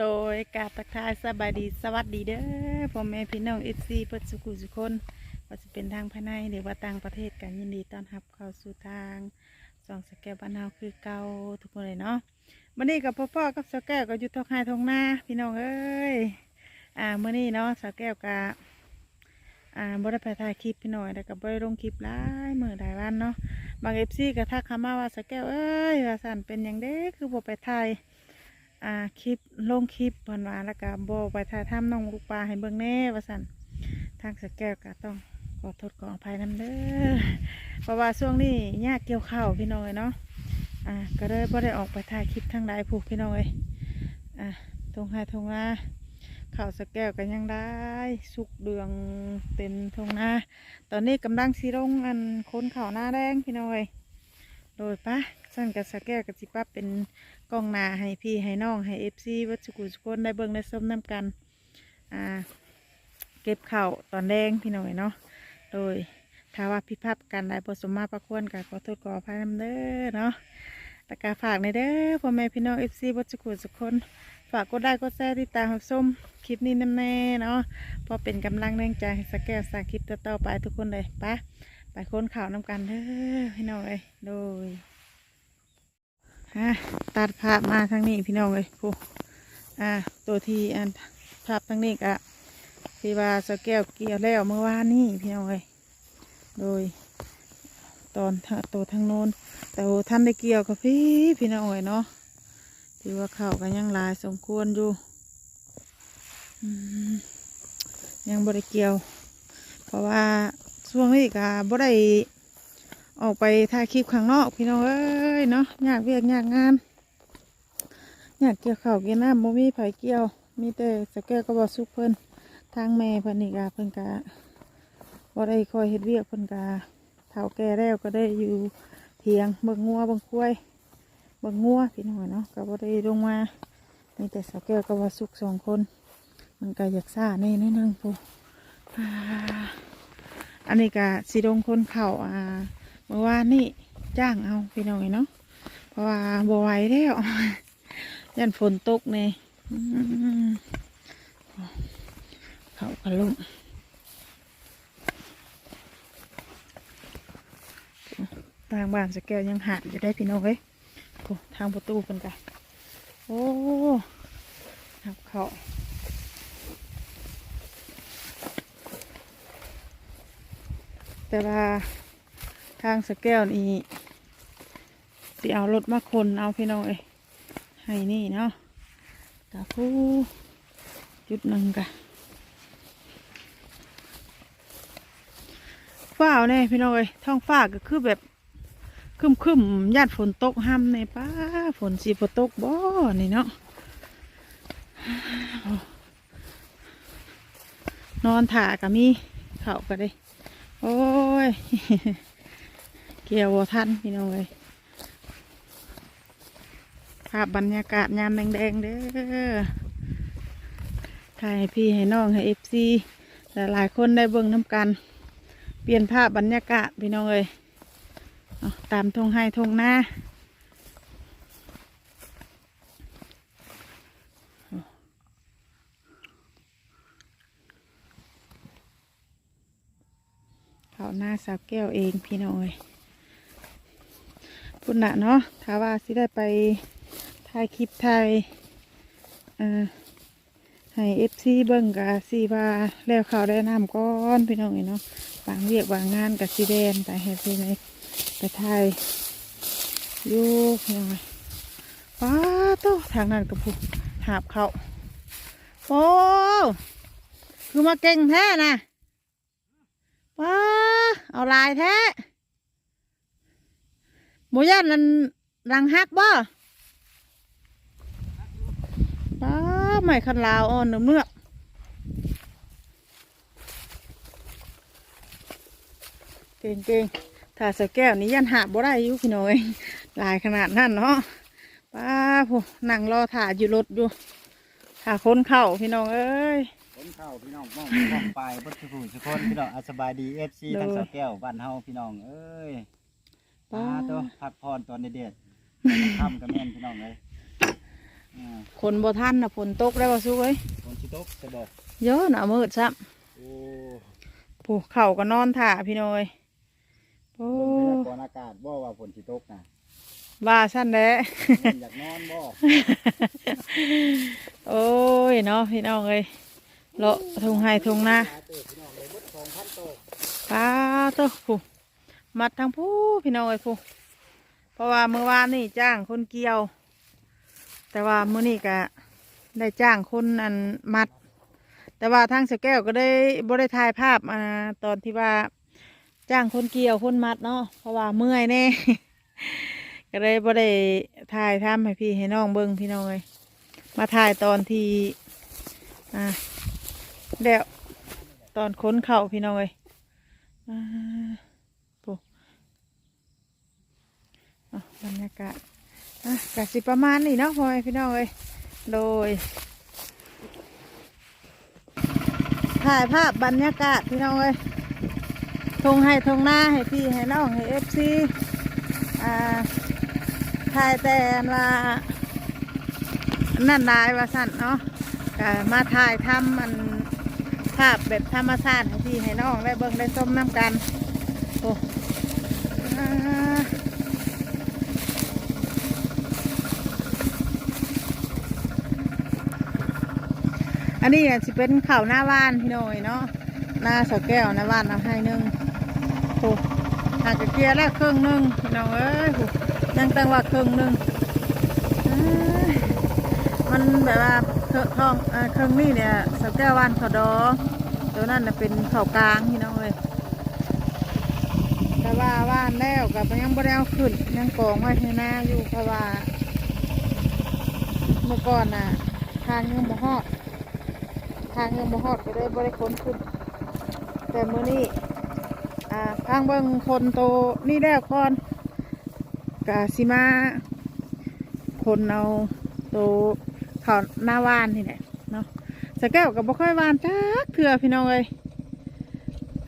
โดยกาบทักทายสบายดีสวัสดีเด้อพ่อแม่พี่น้องเอฟซีเปิดสุขุสุคนว่าจะเป็นทางภายในหรือว่าต่างประเทศกันยินดีต้อนรับเข้าสู่ทางสองสแกวบ้านเฮาคือเก่าทุกคนเลยเนาะวันนี้กับพ่อพ่อกับสแกวก็อยู่ทอกไฮทองหน้าพี่น้องเอ้ยอ่าเมื่อนี้เนาะสแกวกะอ่าบ่ได้ไปถ่ายคลิปพี่น้อยแต่ก็บ่ได้ลงคลิปหลายมื้อหลายวันเนาะบางเอฟซีก็ทักเข้ามาว่าสแกวเอ้ยว่าสันเป็นหยังเด้คือบ่ไปถ่าย อ่าคลิปลงคลิปเพิ่นว่าแล้วก็บอไปถ่ายทำน้องลูกปลาให้เบิ่งแน่ว่าซั่นทางสแกวก็ต้องขอโทษขออภัยนำเด้อเพราะว่าช่วงนี้ยากเกี่ยวข้าวพี่น้องเอ้ยเนาะอ่าก็เลยบ่ได้ออกไปถ่ายคลิปทางใดผูกพี่น้องเอ้ยอ่าทงไห้ทงนาข้าวสแกวก็ยังได้สุกเดืองเต็มทงนาตอนนี้กำลังสิลงอันค้นข้าวหน้าแดงพี่น้องเอ้ยโดยปะสั่นกับสแกวกับสิปั๊บเป็น กล้องหน้าให้พี่ให้น้องให้เอฟซีวัชกุลสคนได้เบิ่งได้ส้มน้ำกันอ่าเก็บข้าวตอนแดงพี่น้อยเนาะโดยถ้าว่าพิพัฒน์กันได้ผสมมาประควรกับขอโทษขออภัยนำเด้อเนาะตะกาฝากในเด้อพ่อแม่พี่น้องเอฟซีวัชกุลสคนฝากกดได้กดแชร์ติดตามรับชมคลิปนี้น้ำแน่เนาะพอเป็นกำลังแรงใจสแก้วสร้างคลิปต่อๆไปทุกคนเลยไปไปค้นข่าวน้ำกันเด้อพี่น้องเลยโดย ฮะตัดภาพมาทางนี้พี่น้องเลยผู้อ่าตัวที่อันภาพทางนี้กะที่ว่าสแก้วเกี่ยวแล้วเมื่อวานนี้พี่น้องเลยโดย ตอนตัวทางโน้นแต่ว่าท่านได้เกี่ยวกับพี่พี่น้องเลยเนาะที่ว่าเขากันยังลายสมควรอยู่ยังบริเกี่ยว เพราะว่าช่วงนี้กะบ่ได้ ออกไปถ่ายคลิปข้างนอกพี่น้องเอ้ยเนาะอยากเวียกอยากงานอยากเกี่ยวข้าวเกี่ยวน้ำบ่มีไผเกี่ยว มีแต่สแกวก็บ่สุกเพิ่นทางแม่เพิ่นนี่กะเพิ่นกะบ่ได้คอยเฮ็ดเวียกเพิ่นกะเฒ่าแก่แล้วก็ได้อยู่เถียงเบิ่งงัวเบิ่งควายเบิ่งงัวพี่น้องเนาะก็บ่ได้ลงมามีแต่สแกวก็บ่สุกสองคน มันก็อยากซ่าแน่นิดนึงพูอันนี้ก็สิลงคนเข่าอ่า เมื่อวานนี่จ้างเอาพี่น้องเนาะเพราะว่าบไหวแล้วยันฝนตกเนี่ยเขากระลุ่มทางบ้านสแกวยังหัดอยู่ได้พี่น้องเอ้ยทางประตูเป็นกันโอ้หับเขาแต่ว่า ทางสแก้วนี่สิเอารถมาคนเอาพี่น้องเอ้ยให้นี่เนาะกะผู้จุดหนึ่งกะฟ้าวเนี่ยพี่น้องเอ้ยท้องฟ้าก็คือแบบคึมคึมๆญาติฝนตกห้ำในป้าฝนสีฝนตกบ่นี่เนาะนอนถ่าก็มีเข่าก็ได้ โอ้ย เกี่ยวบ่ทันพี่น้องเลยภาพบรรยากาศยามแดงๆเด้อถ่ายให้พี่ให้น้องให้เอฟซีแต่หลายคนได้เบิ่งน้ำกัน เปลี่ยนภาพบรรยากาศพี่น้องเลยตามทงให้ทงหน้าเขาหน้าสาวแก้วเองพี่น้องเลย พุ่นนะเนาะถ้าว่าสิได้ไปถ่ายคลิปถ่ายให้เอฟซีเบิ่งกะสีว่าแล้วเขาวได้น้ำก้อนพี่น้องเอ้ยเนาะบางเรียกบางงานกับสีแดนไปให้พี่ไหนไปถ่ายอยู่พี่น้องป้าโตทางนั้นกับผู้หาบเขาโอ้คือมาเก่งแท้นะป้าเอาลายแท้ หมูย่านนั้นรังฮักบ่ป้าไม่คันลาวอ่อนเนื้อเนื้อกเก่งเก่งๆถ้าสแก้วนี้ยันหาบ่ได้อยู่พี่น้อยหลายขนาดนั้นเนาะป้าผู้นั่งรอถ่าอยู่รถอยู่ถ่าคนเข่าพี่น้องเอ้ยคนเข้าพี่น้องมองมองไปบนสุขุมสุคนพี่น้องอาสบายดีเอฟซีโดยทางสาวแก้วบ้านเฮาพี่น้องเอ้ย พักผ่อนตอนเด็ดๆค่ำกับแม่นพี่น้องเลยอ่าคนบ่ทันน่ะฝนตกได้บ่สู้เอ้ยฝนสิตกจะบอกเยอะน่ะมืดซ้โอ้ำผู้เข่าก็นอนถ่าพี่น้อยโอ้ฝนพยากรณ์อากาศบ่ว่าฝนสิตกนะบ้าสั้นแหล้อยากนอนบ่โอ้ยเนาะพี่น้องเอ้ยเลาะทงไห้ทงนาหลายเติบพี่น้องเลยหมด2,000โตป้าเตัวผู้มัดทั้งผู้พี่น้องเอ้ยผู้เพ ราะว่าเมื่อวานนี่จ้างคนเกี่ยว แต่ว่ามื้อนี้ก็ได้จ้างคนอันมัด แต่ว่าทางสแก้วก็ได้บ่ได้ถ่ายภาพอ่าตอนที่ว่าจ้างคนเกี่ยวคนมัดเนาะเพราะว่าเมื่อยแน่ ก็เลยบ่ได้ถ่ายทำให้พี่ให้น้องเบิ่งพี่น้องเลยมาถ่ายตอนที่อ่าเดี๋ยวตอนค้นเข่าพี่น้องเลยอ่าโอ้อะ บรรยากาศอะกสิประมาณนี้เนาะพ่อแม่พี่น้องเลยโดยถ่ายภาพบรรยากาศพี่น้องเอ้ยทงให้ทงหน้าให้พี่ให้น้องให้เอฟซีอ่าถ่ายแต่ว่านั่นนายว่าสั่นเนาะมาถ่ายทำมันภาพแบบธรรมชาติให้พี่ให้น้องได้เบิ่งได้ชมน้ำกันโอ้อ่าอั นนี้เนี่ยสิเป็นข่าวหน้าบ้านพี่น้อยเนาะหน้าสแก้วหน้าบ้านเอาให้หนึ่งโอ้หากจะเกลียร์แล้วครึ่งหนึ่งพี่น้องเอ้ยโอ้ยังตั้งว่าครึ่งหนึ่งมันแบบว่าเครื่องท้องเครื่องนี่เนี่ยสแก้ววานเขาดอตัวนั้นน่ะเป็นเข่ากลางพี่น้องเลยแต่ว่าว่านแล้วกับยังบ่ได้เอาขึ้นยังกองไว้ที่หน้าอยู่เพราะว่าเมื่อก่อนน่ะทางยังบ่ฮอด ทางยังบ่ฮอดก็เลยบ่ได้ขนขึ้น แต่มื้อนี้อ่าทางเบิ่งคนโตนี่แล้วก่อนกาสิมาคนเอาโตเขาหน้าวานนี่แหละเนาะสแก้วก็บบ่ค่อยวานจักเถื่อพี่น้องเอ้ย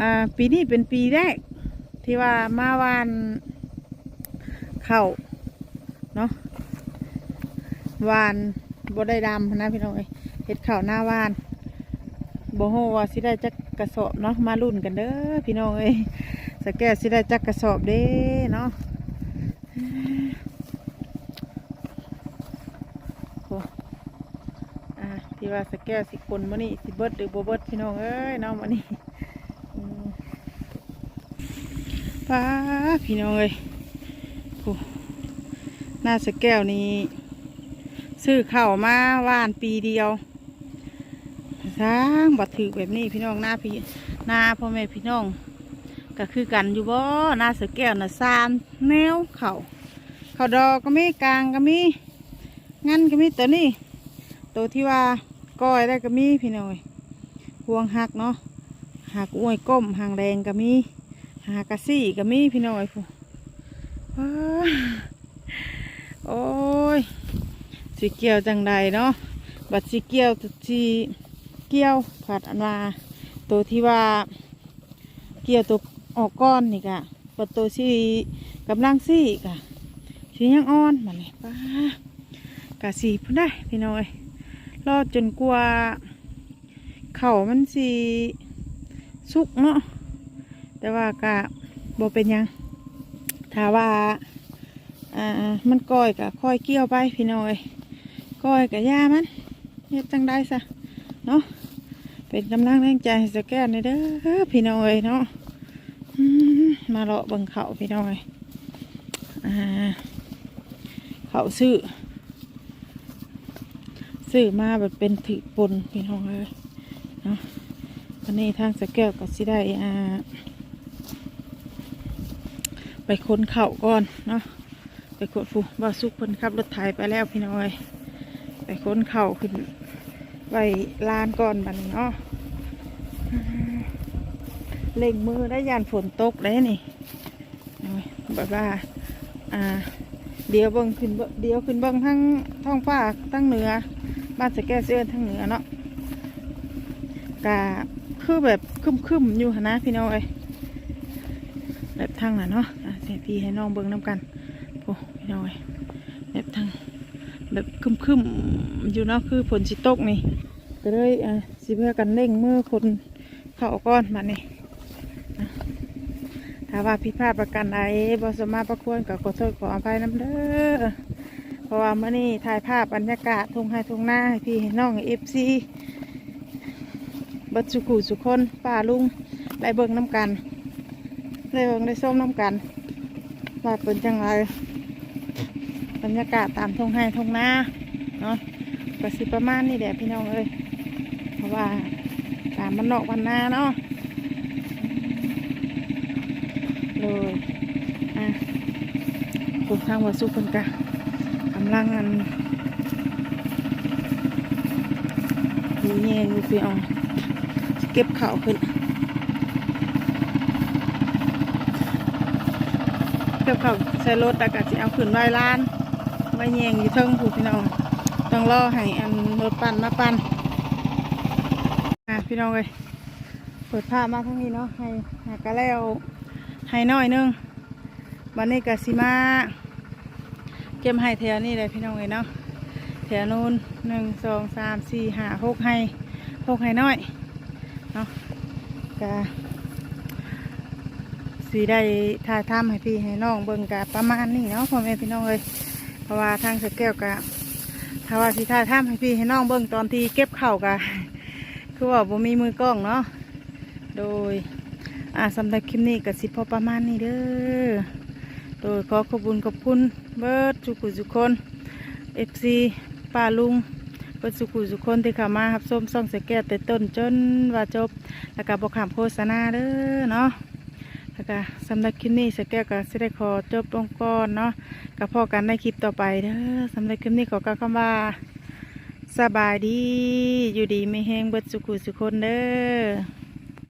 อ่าปีนี้เป็นปีแรก ที่ว่ามาวานเข้าเนาะวานบ่ได้ดำนะพี่น้องเอ้ยเฮ็ดข้าวหน้าวาน บ่ฮู้ว่าสิได้จักกระสอบเนาะมาลุ้นกันเด้อพี่น้องเอ้ยสแกสิได้จักกระสอบเด้เนาะโอ้อ่าที่ว่าสแกสิคนมื้อนี้สิเบิดหรือบ่เบิดพี่น้องเอ้ยเนาะมื้อนี้ป้าพี่น้องเอ้ยโอ้หน้าสแกวนี่ซื้อข้าวมาว่านปีเดียว สร้างบัดถือแบบนี้พี่น้องหน้าพี่หน้าพ่อแม่พี่น้องก็คือกันอยู่บ่หน้าเสือแก้วน่ะซานแนวเขาเขาดอกก็มีกลางก็มีงั้นก็มีตัวนี้ตัวที่ว่าก้อยได้ก็มีพี่น้อยพวงหักเนาะหักอ้วยก้มหางแดงก็มีหากระซี่ก็มีพี่น้อยผู้โอ้ยสีเกียวจังใดเนาะบัดสีเกียวสี เกี่ยวผัดอันว่าตัวที่ว่าเกี่ยวตัวออกก้อนนี่กะประตูที่กำลังซี่กะสียังอ่อนมาเลยป้ากะสีพุ่นได้พี่น้อยรอจนกว่าเข่ามันสีสุกเนาะแต่ว่ากะบ่เป็นยังถ้าว่าอ่ามันก้อยกะค่อยเกี่ยวไปพี่น้อยก้อยกะย่ามันเฮ็ดจังได้ซะเนาะ เป็นกำลังแรงใจสแกนในอยเด้อพี่น้อยเนาะมาเลาะบิ่งเขาพี่น้อยอ่าเขาซื้อซื้อมาแบบเป็นถือปนพี่น้องเลยเนาะวันนี้ทางสแกวก็สิได้อ่าไปค้นเข่าก่อนเนาะไปขนฟูบ่าวสุกเพิ่นขับรถไถไปแล้วพี่น้อย ไปค้นเข่าขึ้น ไว้ลานก่อนบัดนเนาะเล่งมือได้ยานฝนตกได้นี่เอาไว้แบบว่า อ่า เดี๋ยวเบิ่งขึ้นเดี๋ยวขึ้นเบิ่งทั้งท้องฟ้าทั้งเหนือ บ้านสะแก้เสื้อทั้งเหนือเนาะกะคือแบบคึมๆอยู่นะพี่น้องเอ้ยแบบทางน่ะเนาะเสียพี่ให้น้องเบิ่งน้ำกันโอ้พี่น้องเอ้ยแบบทาง แบบคึมๆอยู่เนาะคือฝนสิตกนี่ก็เลยอะสิเพื่อกันเร่งเมื่อคนเข้าก้อนมานี่ถ้าว่าผิดพลาดประกันใดบอสมาประควรกับขอโทษขออภัยน้ำเด้อเพราะว่าเมื่อนี้ถ่ายภาพบรรยากาศทุ่งไห้ทุ่งนาให้พี่น้องเอฟซีบัดสุขุสุคนป้าลุงได้เบิ่งน้ำกันได้เบิ่งได้ส้มน้ำกันว่าเป็นจังไร บรรยากาศตามทงไห้ทงนาเนาะก็สิประมาณนี้แหละพี่น้องเอ้ยเพราะว่าตามมันนอกวันนาเนาะเลยอะปลูกทางวัดสุคนกะกำลังอันดูแยงอยู่พี่อองเก็บข่าวขึ้นเก็บข่าวใส่รถแต่กะจะเอาขึ้นไว้ล้าน ไว้แยงอยู่เทิงผูพี่น้องต้องรอให้อันรถปั่นมาปั่นอะพี่น้องเลยเปิดผ้ามาทั้งนี้เนาะให้หากระแล้วให้น้อยนึงวันนี้กะสิมาเก็บให้แถวนี้เลยพี่น้องเลยเนาะแถวนู้นหนึ่งสองสามสี่ห้าหกให้หกให้น้อยเนาะกะสีได้ถ่ายทำให้พี่ให้น้องเบิ่งกะประมาณนี้เนาะพ่อแม่พี่น้องเลย ราะว่าทางสแก้วกะถ้าว่าสีถ่ายทำให้พี่ให้น้องเบิ่งตอนที่เก็บเข่ากะคือว่าบ่มีมือกล้องเนาะโดยอ่าสำหรับคลิปนี้ก็สิพอประมาณนี้เด้อโดยขอขอบคุณขอบคุณเบิร์ดสุขุสุคน FC ป้าลุงเบิร์ดสุขุสุคนที่เข้ามาครับชมซ่องสแกตแต่ต้นจนว่าจบแล้วก็บอกขามโฆษณาเด้อเนาะ แล้วก็สำหรับคลิปนี้สแกตก็สิได้ขอจบลงก่อนเนาะกับพอกันในคลิปต่อไปเด้อสำหรับคลิปนี้ขอกล่าวคำว่าสบายดี อยู่ดีไม่แห้งเบิดสุขุสุคนเด้อ